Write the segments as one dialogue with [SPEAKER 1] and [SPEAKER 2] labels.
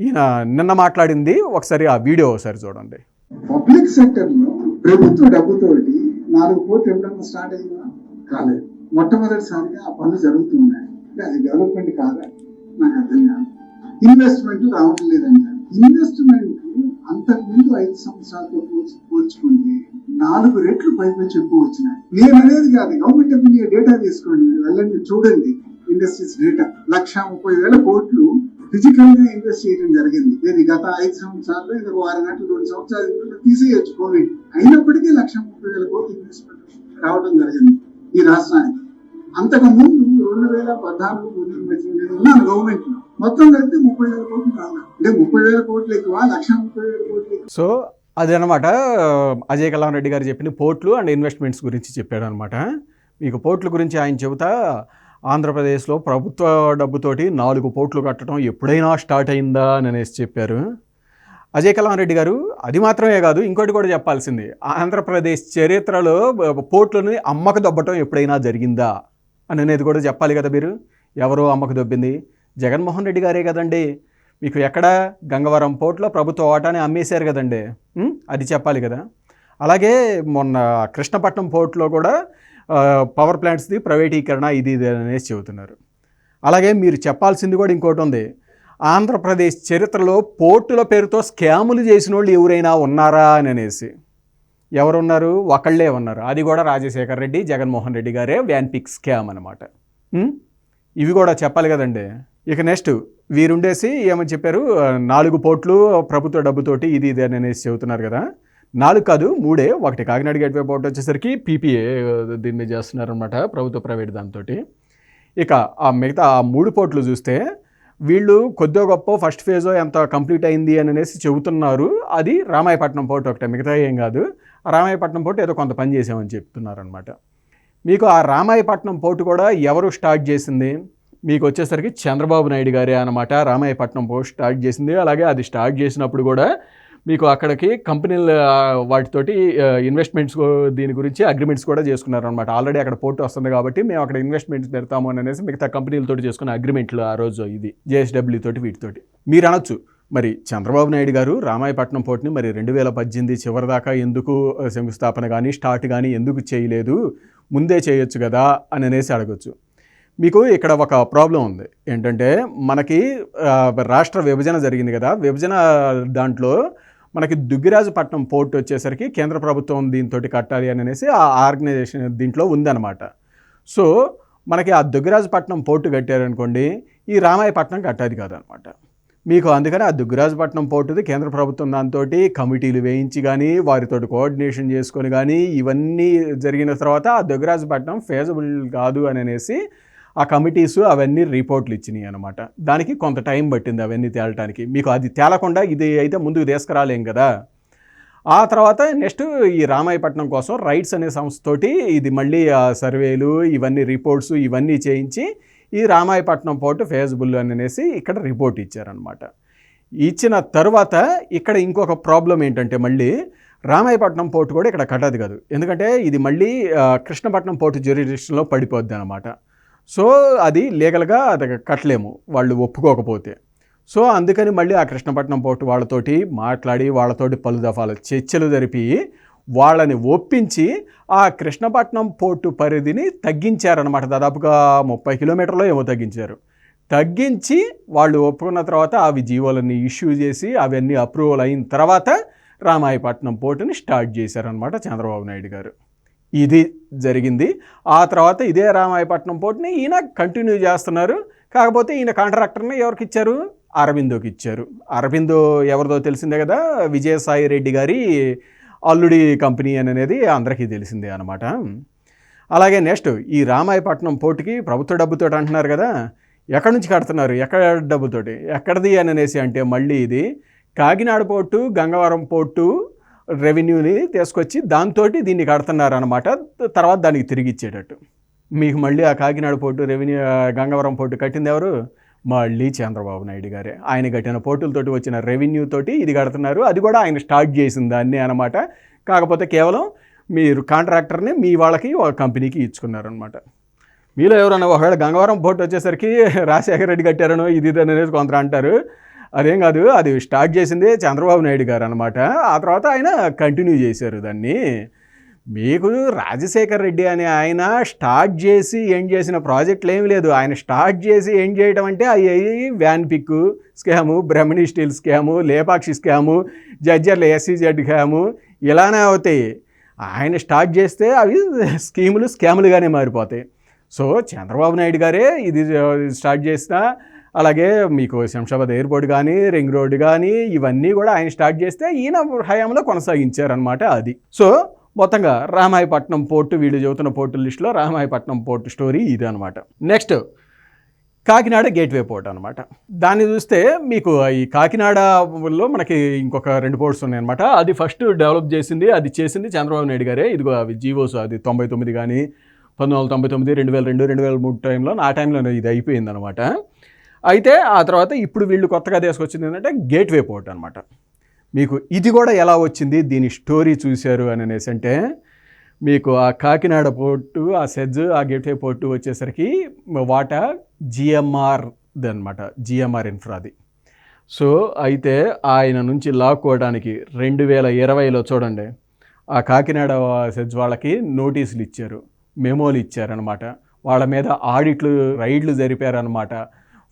[SPEAKER 1] ఈయన నిన్న మాట్లాడింది ఒకసారి ఆ వీడియో ఒకసారి చూడండి.
[SPEAKER 2] పబ్లిక్ సెక్టర్లో ప్రభుత్వ డబ్బుతోటి నాలుగు కోట్లు ఎప్పుడన్నా స్టార్ట్ అయిందా? కాలేదు. మొట్టమొదటిసారిగా ఆ పనులు జరుగుతున్నాయి. అది డెవలప్మెంట్ కాదా? నాకు అర్థం కాదు. ఇన్వెస్ట్మెంట్ రావడం లేదంటారు ఇన్వెస్ట్మెంట్ అంతకుముందు ఐదు సంవత్సరాలతో పోల్చు పోల్చుకుంటే నాలుగు రెట్లు పైపచ్చి ఎక్కువ వచ్చినాయి. నేను అనేది కాదు గవర్నమెంట్ ఆఫ్ ఇండియా డేటా తీసుకోండి. వెళ్ళండి చూడండి. ఇండస్ట్రీస్ డేటా లక్ష ముప్పై వేల కోట్లు ఫిజికల్గా ఇన్వెస్ట్ చేయడం జరిగింది. దీన్ని గత ఐదు సంవత్సరాలు ఇది వారం గంటలు రెండు సంవత్సరాలు తీసేయచ్చు కోవిడ్ అయినప్పటికీ లక్ష ముప్పై వేల కోట్లు ఇన్వెస్ట్మెంట్ రావడం జరిగింది ఈ రాష్ట్రానికి. అంతకు ముందు రెండు వేల పద్నాలుగు నేను ఉన్నాను గవర్నమెంట్లో మొత్తం కలిపి ముప్పై వేల కోట్లు రావాలి అంటే ముప్పై వేల కోట్లు ఎక్కువ లక్ష ముప్పై వేల కోట్లు
[SPEAKER 1] సో అదనమాట అజయ్ కలాం రెడ్డి గారు చెప్పిన పోర్ట్లు అండ్ ఇన్వెస్ట్మెంట్స్ గురించి చెప్పాడు అనమాట మీకు పోర్ట్ల గురించి ఆయన చెబుతా ఆంధ్రప్రదేశ్లో ప్రభుత్వ డబ్బుతోటి నాలుగు పోర్ట్లు కట్టడం ఎప్పుడైనా స్టార్ట్ అయిందా అని అనేసి చెప్పారు. అజయ్ కలాం రెడ్డి గారు అది మాత్రమే కాదు ఇంకోటి కూడా చెప్పాల్సింది. ఆంధ్రప్రదేశ్ చరిత్రలో పోర్ట్లని అమ్మకు దొబ్బటం ఎప్పుడైనా జరిగిందా అని అనేది కూడా చెప్పాలి కదా మీరు. ఎవరో అమ్మకు దొబ్బింది? జగన్మోహన్ రెడ్డి గారే కదండి. మీకు ఎక్కడ గంగవరం పోర్ట్లో ప్రభుత్వ వాటాని అమ్మేశారు కదండి. అది చెప్పాలి కదా. అలాగే మొన్న కృష్ణపట్నం పోర్ట్లో కూడా పవర్ ప్లాంట్స్ది ప్రైవేటీకరణ ఇది ఇది అనేసి చెబుతున్నారు. అలాగే మీరు చెప్పాల్సింది కూడా ఇంకోటి ఉంది. ఆంధ్రప్రదేశ్ చరిత్రలో పోర్టుల పేరుతో స్కాములు చేసిన వాళ్ళు ఎవరైనా ఉన్నారా అని అనేసి. ఎవరున్నారు? ఒకళ్ళే ఉన్నారు. అది కూడా రాజశేఖర్ రెడ్డి జగన్మోహన్ రెడ్డి గారే వ్యాన్పిక్ స్కామ్ అనమాట ఇవి కూడా చెప్పాలి కదండి. ఇక నెక్స్ట్ వీరుండేసి ఏమని చెప్పారు? నాలుగు పోర్ట్లు ప్రభుత్వ డబ్బుతోటి ఇది ఇది అని అనేసి చెబుతున్నారు కదా. నాలుగు కాదు మూడే. ఒకటి కాకినాడ గేట్వే పోర్ట్ వచ్చేసరికి పీపీఏ దీన్ని చేస్తున్నారనమాట ప్రభుత్వ ప్రైవేట్ దాంతో ఇక ఆ మిగతా ఆ మూడు పోర్ట్లు చూస్తే వీళ్ళు కొద్దిగా గొప్ప ఫస్ట్ ఫేజ్ ఎంత కంప్లీట్ అయింది అని అనేసి చెబుతున్నారు. అది రామాయపట్నం పోర్ట్ ఒకటే మిగతా ఏం కాదు. ఆ రామాయపట్నం పోర్ట్ ఏదో కొంత పని చేసామని చెప్తున్నారనమాట మీకు ఆ రామాయపట్నం పోర్టు కూడా ఎవరు స్టార్ట్ చేసింది? మీకు వచ్చేసరికి చంద్రబాబు నాయుడు గారే అనమాట రామాయపట్నం పోర్ట్ స్టార్ట్ చేసింది. అలాగే అది స్టార్ట్ చేసినప్పుడు కూడా మీకు అక్కడికి కంపెనీల వాటితోటి ఇన్వెస్ట్మెంట్స్ దీని గురించి అగ్రిమెంట్స్ కూడా చేసుకున్నారు అనమాట ఆల్రెడీ అక్కడ పోర్ట్ వస్తుంది కాబట్టి మేము అక్కడ ఇన్వెస్ట్మెంట్స్ పెడతాము అని అనేసి మిగతా కంపెనీలతో చేసుకున్న అగ్రిమెంట్లు ఆ రోజు ఇది. జేఎస్డబ్ల్యూ తోటి వీటితోటి. మీరు అనొచ్చు. మరి చంద్రబాబు నాయుడు గారు రామాయపట్నం పోర్టుని మరి రెండు వేల పద్దెనిమిది చివరి దాకా ఎందుకు శంకుస్థాపన కానీ స్టార్ట్ కానీ ఎందుకు చేయలేదు? ముందే చేయొచ్చు కదా అని అనేసి అడగచ్చు. మీకు ఇక్కడ ఒక ప్రాబ్లం ఉంది. ఏంటంటే మనకి రాష్ట్ర విభజన జరిగింది కదా. విభజన దాంట్లో మనకి దుగ్గిరాజుపట్నం పోర్ట్ వచ్చేసరికి కేంద్ర ప్రభుత్వం దీంతో కట్టాలి అని అనేసి ఆ ఆర్గనైజేషన్ దీంట్లో ఉందన్నమాట. సో మనకి ఆ దుగ్గిరాజుపట్నం పోర్టు కట్టారనుకోండి ఈ రామాయపట్నం కట్టేది కాదనమాట మీకు అందుకని ఆ దుగ్గిరాజుపట్నం పోర్టుది కేంద్ర ప్రభుత్వం దాంతో కమిటీలు వేయించి కానీ వారితో కోఆర్డినేషన్ చేసుకొని కానీ ఇవన్నీ జరిగిన తర్వాత ఆ దుగ్గిరాజుపట్నం ఫేజబుల్ కాదు అని అనేసి ఆ కమిటీస్ అవన్నీ రిపోర్ట్లు ఇచ్చినాయి అనమాట దానికి కొంత టైం పట్టింది అవన్నీ తేలటానికి. మీకు అది తేలకుండా ఇది అయితే ముందుకు తీసుకురాలేం కదా. ఆ తర్వాత నెక్స్ట్ ఈ రామాయపట్నం కోసం రైట్స్ అనే సంస్థతోటి ఇది మళ్ళీ ఆ సర్వేలు ఇవన్నీ రిపోర్ట్స్ ఇవన్నీ చేయించి ఈ రామాయపట్నం పోర్టు ఫేజబుల్ అని అనేసి ఇక్కడ రిపోర్ట్ ఇచ్చారనమాట ఇచ్చిన తర్వాత ఇక్కడ ఇంకొక ప్రాబ్లం ఏంటంటే మళ్ళీ రామాయపట్నం పోర్టు కూడా ఇక్కడ కట్టదు కాదు. ఎందుకంటే ఇది మళ్ళీ కృష్ణపట్నం పోర్టు జ్యూరిడిక్షన్లో పడిపోద్ది అనమాట సో అది లీగల్గా అది కట్టలేము వాళ్ళు ఒప్పుకోకపోతే. సో అందుకని మళ్ళీ ఆ కృష్ణపట్నం పోర్టు వాళ్ళతోటి మాట్లాడి వాళ్ళతోటి పలు దఫాలు చర్చలు జరిపి వాళ్ళని ఒప్పించి ఆ కృష్ణపట్నం పోర్టు పరిధిని తగ్గించారనమాట దాదాపుగా ముప్పై కిలోమీటర్లో ఏమో తగ్గించారు. తగ్గించి వాళ్ళు ఒప్పుకున్న తర్వాత అవి జీవోలన్నీ ఇష్యూ చేసి అవన్నీ అప్రూవల్ అయిన తర్వాత రామాయపట్నం పోర్టుని స్టార్ట్ చేశారనమాట చంద్రబాబు నాయుడు గారు. ఇది జరిగింది. ఆ తర్వాత ఇదే రామాయపట్నం పోర్టుని ఈయన కంటిన్యూ చేస్తున్నారు. కాకపోతే ఈయన కాంట్రాక్టర్ని ఎవరికి ఇచ్చారు? అరవిందోకి ఇచ్చారు. అరవిందో ఎవరిదో తెలిసిందే కదా? విజయసాయి రెడ్డి గారి అల్లుడి కంపెనీ అని అనేది అందరికీ తెలిసిందే అనమాట అలాగే నెక్స్ట్ ఈ రామాయపట్నం పోర్టుకి ప్రభుత్వ డబ్బుతో అంటున్నారు కదా? ఎక్కడి నుంచి కడుతున్నారు? ఎక్కడ డబ్బుతోటి? ఎక్కడిది అని అనేసి అంటే మళ్ళీ ఇది కాకినాడ పోర్టు గంగవరం పోర్టు రెవెన్యూని తీసుకొచ్చి దాంతో దీన్ని కడుతున్నారు అనమాట తర్వాత దానికి తిరిగి ఇచ్చేటట్టు. మీకు మళ్ళీ ఆ Kakinada port revenue Gangavaram port కట్టింది ఎవరు? మళ్ళీ చంద్రబాబు నాయుడు గారే. ఆయన కట్టిన పోర్టులతోటి వచ్చిన రెవెన్యూ తోటి ఇది కడుతున్నారు. అది కూడా ఆయన స్టార్ట్ చేసింది దాన్ని అనమాట కాకపోతే కేవలం మీరు కాంట్రాక్టర్ని మీ వాళ్ళకి ఒక కంపెనీకి ఇచ్చుకున్నారనమాట మీలో ఎవరన్నా ఒకవేళ గంగవరం పోర్టు వచ్చేసరికి రాజశేఖర రెడ్డి కట్టారనో ఇది ఇది అనేది కొంత అంటారు. అదేం కాదు అది స్టార్ట్ చేసింది చంద్రబాబు నాయుడు గారు అనమాట ఆ తర్వాత ఆయన కంటిన్యూ చేశారు దాన్ని. మీకు రాజశేఖర్ రెడ్డి అనే ఆయన స్టార్ట్ చేసి ఎండ్ చేసిన ప్రాజెక్టులు ఏమి లేదు. ఆయన స్టార్ట్ చేసి ఎండ్ చేయడం అంటే అవి Vanpic scam Brahmani steel scam Lepakshi scam Jadcherla SEZ scam ఇలానే అవుతాయి. ఆయన స్టార్ట్ చేస్తే అవి స్కీములు స్కాములుగానే మారిపోతాయి. సో చంద్రబాబు నాయుడు గారే ఇది స్టార్ట్ చేసిన అలాగే మీకు శంషాబాద్ ఎయిర్పోర్ట్ కానీ రింగ్ రోడ్ కానీ ఇవన్నీ కూడా ఆయన స్టార్ట్ చేస్తే ఈయన హయాంలో కొనసాగించారనమాట అది. సో మొత్తంగా రామాయపట్నం పోర్టు వీళ్ళు చదువుతున్న పోర్టు లిస్టులో రామాయపట్నం పోర్టు స్టోరీ ఇది అనమాట నెక్స్ట్ కాకినాడ గేట్వే పోర్ట్ అనమాట దాన్ని చూస్తే మీకు ఈ కాకినాడలో మనకి ఇంకొక రెండు పోర్ట్స్ ఉన్నాయన్నమాట. అది ఫస్ట్ డెవలప్ చేసింది అది చేసింది చంద్రబాబు నాయుడు గారే. ఇదిగో అవి జీవోస్ అది తొంభై తొమ్మిది కానీ పంతొమ్మిది వందల తొంభై తొమ్మిది రెండు వేల రెండు రెండు వేల మూడు టైంలో ఆ టైంలో ఇది అయిపోయింది అనమాట అయితే ఆ తర్వాత ఇప్పుడు వీళ్ళు కొత్తగా తీసుకొచ్చింది ఏంటంటే గేట్వే పోర్ట్ అనమాట మీకు ఇది కూడా ఎలా వచ్చింది? దీని స్టోరీ చూశారు అని అనేసి అంటే మీకు ఆ కాకినాడ పోర్టు ఆ సెజ్ ఆ గేట్వే పోర్టు వచ్చేసరికి వాటా జిఎంఆర్ అనమాట జిఎంఆర్ ఇన్ఫ్రాది సో అయితే ఆయన నుంచి లాక్కోవడానికి రెండు వేల ఇరవైలో చూడండి. ఆ కాకినాడ సెజ్ వాళ్ళకి నోటీసులు ఇచ్చారు. మెమోలు ఇచ్చారనమాట వాళ్ళ మీద ఆడిట్లు రైడ్లు జరిపారనమాట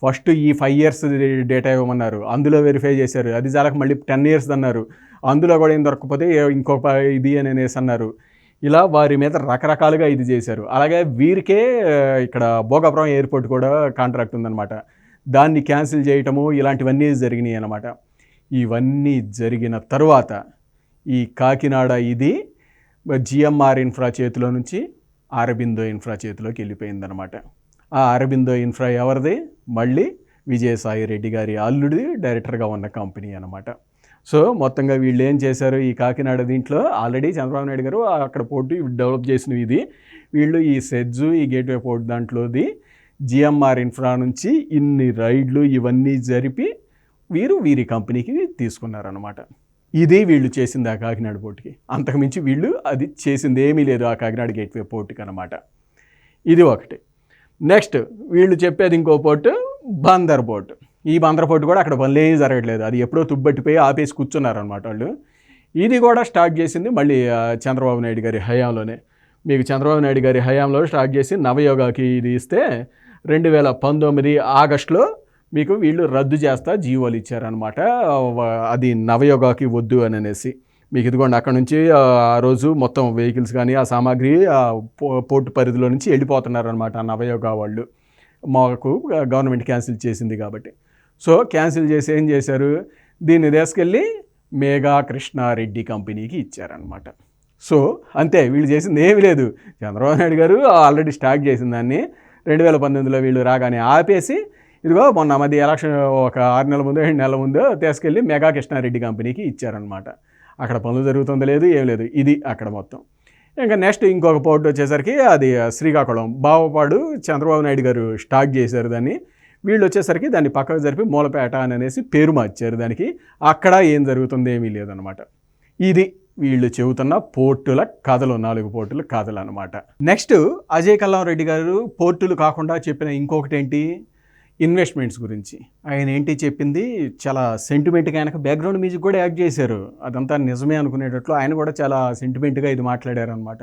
[SPEAKER 1] ఫస్ట్ ఈ ఫైవ్ ఇయర్స్ డేటా ఇవ్వమన్నారు. అందులో వెరిఫై చేశారు. అది చాలా మళ్ళీ టెన్ ఇయర్స్ అన్నారు. అందులో కూడా ఏం దొరకకపోతే ఇంకో ఇంకొక ఇది అని అనేసి అన్నారు. ఇలా వారి మీద రకరకాలుగా ఇది చేశారు. అలాగే వీరికే ఇక్కడ భోగాపురం ఎయిర్పోర్ట్ కూడా కాంట్రాక్ట్ ఉందన్నమాట. దాన్ని క్యాన్సిల్ చేయటము ఇలాంటివన్నీ జరిగినాయి అన్నమాట. ఇవన్నీ జరిగిన తర్వాత ఈ కాకినాడ ఇది జిఎంఆర్ ఇన్ఫ్రా చేతిలో నుంచి అరబిందో ఇన్ఫ్రా చేతిలోకి వెళ్ళిపోయిందనమాట ఆ అరబిందో ఇన్ఫ్రా ఎవరిది? మళ్ళీ విజయసాయి రెడ్డి గారి అల్లుడి డైరెక్టర్గా ఉన్న కంపెనీ అనమాట సో మొత్తంగా వీళ్ళు ఏం చేశారు? ఈ కాకినాడ దీంట్లో ఆల్రెడీ చంద్రబాబు నాయుడు గారు అక్కడ పోర్టు డెవలప్ చేసినవి ఇది. వీళ్ళు ఈ సెజ్జు ఈ గేట్వే పోర్ట్ దాంట్లోది జిఎంఆర్ ఇన్ఫ్రా నుంచి ఇన్ని రైడ్లు ఇవన్నీ జరిపి వీరు వీరి కంపెనీకి తీసుకున్నారనమాట ఇది వీళ్ళు చేసింది ఆ కాకినాడ పోర్టుకి. అంతకుమించి వీళ్ళు అది చేసింది ఏమీ లేదు ఆ కాకినాడ గేట్వే పోర్టుకి అనమాట ఇది ఒకటి. నెక్స్ట్ వీళ్ళు చెప్పేది ఇంకో పోర్టు బందర్ పోర్టు. ఈ బందర్ పోర్టు కూడా అక్కడ పనులే జరగట్లేదు. అది ఎప్పుడో తుబ్బట్టిపోయి ఆపేసి కూర్చున్నారనమాట వాళ్ళు. ఇది కూడా స్టార్ట్ చేసింది మళ్ళీ చంద్రబాబు నాయుడు గారి హయాంలోనే. మీకు చంద్రబాబు నాయుడు గారి హయాంలో స్టార్ట్ చేసి నవయోగాకి ఇది ఇస్తే రెండు వేల పంతొమ్మిది ఆగస్టులో మీకు వీళ్ళు రద్దు చేస్తా జీవోలు ఇచ్చారనమాట అది నవయోగాకి వద్దు అని అనేసి. మీకు ఇదిగోండి అక్కడ నుంచి ఆ రోజు మొత్తం వెహికల్స్ కానీ ఆ సామాగ్రి ఆ పో- పోర్టు పరిధిలో నుంచి వెళ్ళిపోతున్నారనమాట అనమాట నవయోగా వాళ్ళు. మాకు గవర్నమెంట్ క్యాన్సిల్ చేసింది కాబట్టి. సో క్యాన్సిల్ చేసి ఏం చేశారు? దీన్ని తీసుకెళ్ళి మేఘా కృష్ణారెడ్డి కంపెనీకి ఇచ్చారనమాట సో అంతే వీళ్ళు చేసింది ఏమీ లేదు. చంద్రబాబు నాయుడు గారు ఆల్రెడీ స్టార్ట్ చేసిన దాన్ని రెండు వేల పంతొమ్మిదిలో వీళ్ళు రాగానే ఆపేసి ఇదిగో మొన్న మధ్య ఎలక్షన్ ఒక ఆరు నెలల ముందు ఏడు నెలల ముందు తీసుకెళ్ళి మెగా కృష్ణారెడ్డి కంపెనీకి ఇచ్చారనమాట అక్కడ పనులు జరుగుతుందో లేదు ఏం లేదు. ఇది అక్కడ మొత్తం. ఇంకా నెక్స్ట్ ఇంకొక పోర్ట్ వచ్చేసరికి అది శ్రీకాకుళం. బావపాడు చంద్రబాబు నాయుడు గారు స్టార్ట్ చేశారు దాన్ని. వీళ్ళు వచ్చేసరికి దాన్ని పక్కకు జరిపి మూలపేట అని అనేసి పేరు మార్చారు దానికి. అక్కడ ఏం జరుగుతుందో ఏమీ లేదనమాట ఇది వీళ్ళు చెబుతున్న పోర్టుల కథలు నాలుగు పోర్టుల కథలు అనమాట నెక్స్ట్ అజయ్ కల్లాం రెడ్డి గారు పోర్టులు కాకుండా చెప్పిన ఇంకొకటి ఏంటి ఇన్వెస్ట్మెంట్స్ గురించి. ఆయన ఏంటి చెప్పింది? చాలా సెంటిమెంట్గా ఆయనకు బ్యాక్గ్రౌండ్ మ్యూజిక్ కూడా యాడ్ చేశారు. అదంతా నిజమే అనుకునేటట్లు ఆయన కూడా చాలా సెంటిమెంట్గా ఇది మాట్లాడారు అనమాట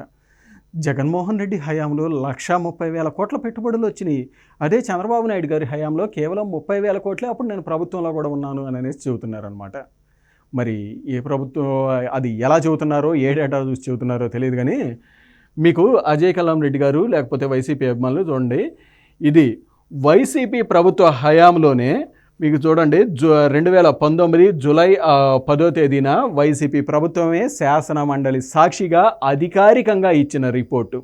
[SPEAKER 1] జగన్మోహన్ రెడ్డి హయాంలో లక్షా ముప్పై వేల కోట్ల పెట్టుబడులు వచ్చినాయి. అదే చంద్రబాబు నాయుడు గారి హయాంలో కేవలం ముప్పై వేల కోట్లే అప్పుడు నేను ప్రభుత్వంలో కూడా ఉన్నాను అని అనేసి చెబుతున్నారనమాట మరి ఏ ప్రభుత్వం అది ఎలా చెబుతున్నారో ఏ డేటా చూసి చెబుతున్నారో తెలియదు కానీ మీకు అజయ్ కలాం రెడ్డి గారు లేకపోతే వైసీపీ అభిమానులు చూడండి. ఇది వైసీపీ ప్రభుత్వ హయాంలోనే మీకు చూడండి జు రెండు వేల పంతొమ్మిది జూలై పదో తేదీన వైసీపీ ప్రభుత్వమే శాసన మండలి సాక్షిగా అధికారికంగా ఇచ్చిన రిపోర్టు.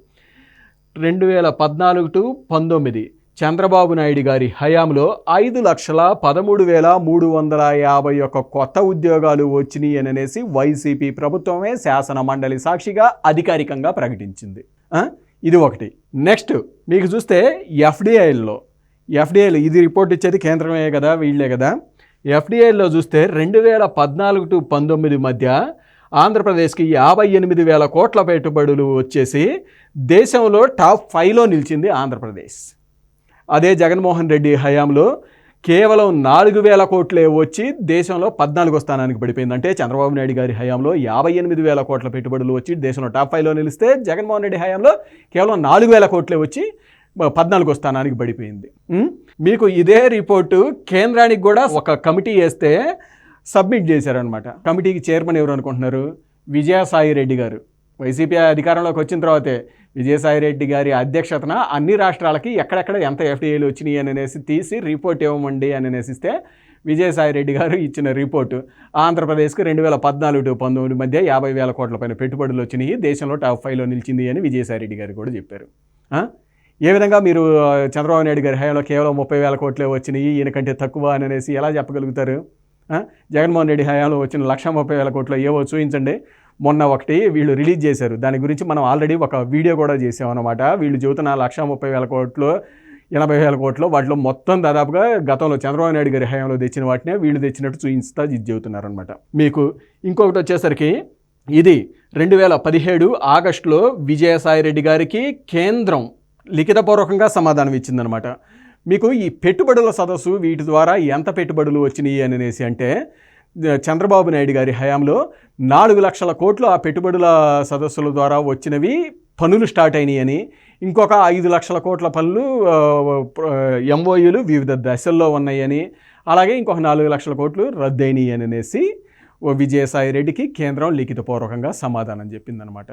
[SPEAKER 1] రెండు వేల పద్నాలుగు టు పంతొమ్మిది చంద్రబాబు నాయుడు గారి హయాంలో ఐదు లక్షల పదమూడు వేల మూడు వందల యాభై ఒక్క కొత్త ఉద్యోగాలు వచ్చినాయి అని అనేసి వైసీపీ ప్రభుత్వమే శాసన మండలి సాక్షిగా అధికారికంగా ప్రకటించింది. ఇది ఒకటి. నెక్స్ట్ మీకు చూస్తే ఎఫ్డిఐల్లో ఎఫ్డిఐలో ఇది రిపోర్ట్ ఇచ్చేది కేంద్రమే కదా వీళ్ళే కదా. ఎఫ్డిఐలో చూస్తే రెండు వేల పద్నాలుగు టు పంతొమ్మిది మధ్య ఆంధ్రప్రదేశ్కి యాభై ఎనిమిది వేల కోట్ల పెట్టుబడులు వచ్చేసి దేశంలో టాప్ ఫైవ్లో నిలిచింది ఆంధ్రప్రదేశ్. అదే జగన్మోహన్ రెడ్డి హయాంలో కేవలం నాలుగు వేల కోట్లే వచ్చి దేశంలో పద్నాలుగో స్థానానికి పడిపోయింది. అంటే చంద్రబాబు నాయుడు గారి హయాంలో యాభై ఎనిమిది వేల కోట్ల పెట్టుబడులు వచ్చి దేశంలో టాప్ ఫైవ్లో నిలిస్తే జగన్మోహన్ రెడ్డి హయాంలో కేవలం నాలుగు వేల కోట్లే వచ్చి పద్నాలుగో స్థానానికి పడిపోయింది. మీకు ఇదే రిపోర్టు కేంద్రానికి కూడా ఒక కమిటీ వేస్తే సబ్మిట్ చేశారనమాట కమిటీకి చైర్మన్ ఎవరు అనుకుంటున్నారు? విజయసాయి రెడ్డి గారు. వైసీపీ అధికారంలోకి వచ్చిన తర్వాతే విజయసాయి రెడ్డి గారి అధ్యక్షతన అన్ని రాష్ట్రాలకి ఎక్కడెక్కడ ఎంత ఎఫ్డీఏలు వచ్చినాయి అని అనేసి తీసి రిపోర్ట్ ఇవ్వమండి అని అనేసి విజయసాయిరెడ్డి విజయసాయి రెడ్డి గారు ఇచ్చిన రిపోర్టు ఆంధ్రప్రదేశ్కి రెండు వేల పద్నాలుగు టు పంతొమ్మిది మధ్య యాభై వేల కోట్ల పైన పెట్టుబడులు వచ్చినాయి. దేశంలో టాప్ ఫైవ్లో నిలిచింది అని విజయసాయి రెడ్డి గారు కూడా చెప్పారు. ఏ విధంగా మీరు చంద్రబాబు నాయుడు గారి హయాంలో కేవలం ముప్పై వేల కోట్లే వచ్చినాయి ఈయన కంటే తక్కువ అని అనేసి ఎలా చెప్పగలుగుతారు? జగన్మోహన్ రెడ్డి హయాంలో వచ్చిన లక్ష ముప్పై వేల కోట్లు ఏవో చూపించండి. మొన్న ఒకటి వీళ్ళు రిలీజ్ చేశారు. దాని గురించి మనం ఆల్రెడీ ఒక వీడియో కూడా చేసాం అనమాట వీళ్ళు చెబుతున్న లక్ష ముప్పై వేల కోట్లు ఎనభై వేల కోట్లు వాటిలో మొత్తం దాదాపుగా గతంలో చంద్రబాబు నాయుడు గారి హయాంలో తెచ్చిన వాటినే వీళ్ళు తెచ్చినట్టు చూపిస్తా ఇది చెబుతున్నారనమాట మీకు ఇంకొకటి వచ్చేసరికి ఇది రెండు వేల పదిహేడు ఆగస్టులో విజయసాయి రెడ్డి గారికి కేంద్రం లిఖితపూర్వకంగా సమాధానం ఇచ్చిందనమాట. మీకు ఈ పెట్టుబడుల సదస్సు వీటి ద్వారా ఎంత పెట్టుబడులు వచ్చినాయి అని అనేసి అంటే చంద్రబాబు నాయుడు గారి హయాంలో నాలుగు లక్షల కోట్లు ఆ పెట్టుబడుల సదస్సుల ద్వారా వచ్చినవి పనులు స్టార్ట్ అయినాయని ఇంకొక ఐదు లక్షల కోట్ల పనులు ఎంఓయూలు వివిధ దశల్లో ఉన్నాయని అలాగే ఇంకొక నాలుగు లక్షల కోట్లు రద్దయినాయి అని అనేసి ఓ విజయసాయి రెడ్డికి కేంద్రం లిఖితపూర్వకంగా సమాధానం చెప్పిందనమాట.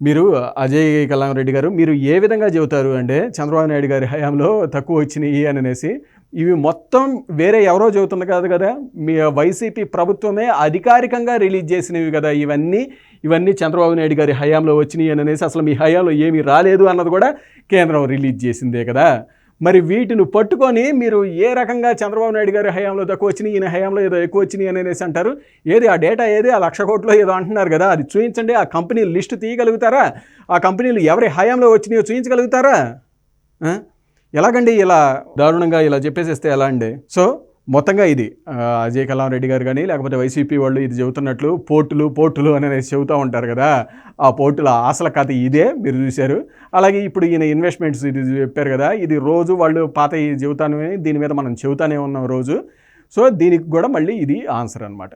[SPEAKER 1] మీరు అజయ్ కలాం రెడ్డి గారు మీరు ఏ విధంగా చెబుతారు అంటే చంద్రబాబు నాయుడు గారి హయాంలో తక్కువ వచ్చినాయి అని అనేసి ఇవి మొత్తం వేరే ఎవరో చెబుతుంది కాదు కదా? మీ వైసీపీ ప్రభుత్వమే అధికారికంగా రిలీజ్ చేసినవి కదా ఇవన్నీ? ఇవన్నీ చంద్రబాబు నాయుడు గారి హయాంలో వచ్చినాయి అని అనేసి అసలు మీ హయాంలో ఏమీ రాలేదు అన్నది కూడా కేంద్రం రిలీజ్ చేసిందే కదా? మరి వీటిని పట్టుకొని మీరు ఏ రకంగా చంద్రబాబు నాయుడు గారి హయాంలో తక్కువ వచ్చినాయి ఈయన హయాంలో ఏదో ఎక్కువ వచ్చినాయి అని అనేసి అంటారు. ఏది ఆ డేటా ఏది? ఆ లక్ష కోట్లో ఏదో అంటున్నారు కదా అది చూపించండి ఆ కంపెనీ లిస్ట్ తీయగలుగుతారా? ఆ కంపెనీలు ఎవరి హయాంలో వచ్చినాయో చూపించగలుగుతారా ఎలాగండి ఇలా దారుణంగా ఇలా చెప్పేసేస్తే ఎలా అండి? సో మొత్తంగా ఇది. అజయ్ కలాం రెడ్డి గారు కానీ లేకపోతే వైసీపీ వాళ్ళు ఇది చెబుతున్నట్లు పోర్టులు పోర్టులు అని చెబుతూ ఉంటారు కదా ఆ పోర్టుల ఆశల కథ ఇదే మీరు చూశారు. అలాగే ఇప్పుడు ఈయన ఇన్వెస్ట్మెంట్స్ ఇది చెప్పారు కదా ఇది రోజు వాళ్ళు పాత ఈ చెబుతాను దీని మీద మనం చెబుతానే ఉన్నాం రోజు. సో దీనికి కూడా మళ్ళీ ఇది ఆన్సర్ అనమాట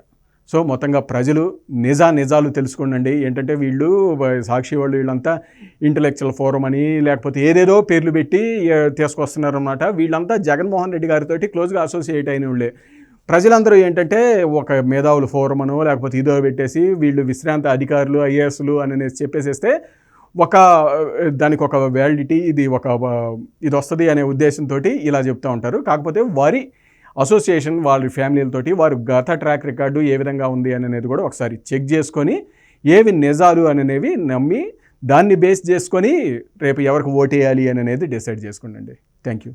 [SPEAKER 1] సో మొత్తంగా ప్రజలు నిజా నిజాలు తెలుసుకోండి ఏంటంటే వీళ్ళు సాక్షి వాళ్ళు వీళ్ళంతా ఇంటలెక్చువల్ ఫోరం అని లేకపోతే ఏదేదో పేర్లు పెట్టి తీసుకొస్తున్నారన్నమాట. వీళ్ళంతా జగన్మోహన్ రెడ్డి గారితో క్లోజ్గా అసోసియేట్ అయిన వాళ్ళే. ప్రజలందరూ ఏంటంటే ఒక మేధావులు ఫోరం అనో లేకపోతే ఇదో పెట్టేసి వీళ్ళు విశ్రాంత అధికారులు ఐఏఎస్లు అని చెప్పేసేస్తే ఒక దానికి ఒక వ్యాలిడిటీ ఇది ఒక ఇది వస్తుంది అనే ఉద్దేశంతో ఇలా చెప్తూ ఉంటారు. కాకపోతే వారి అసోసియేషన్ వాళ్ళ ఫ్యామిలీలతోటి వారి గత ట్రాక్ రికార్డు ఏ విధంగా ఉంది అనేది కూడా ఒకసారి చెక్ చేసుకొని ఏవి నిజాలు అనేవి నమ్మి దాన్ని బేస్ చేసుకొని రేపు ఎవరికి ఓటేయాలి అనేది డిసైడ్ చేసుకోండి థ్యాంక్ యూ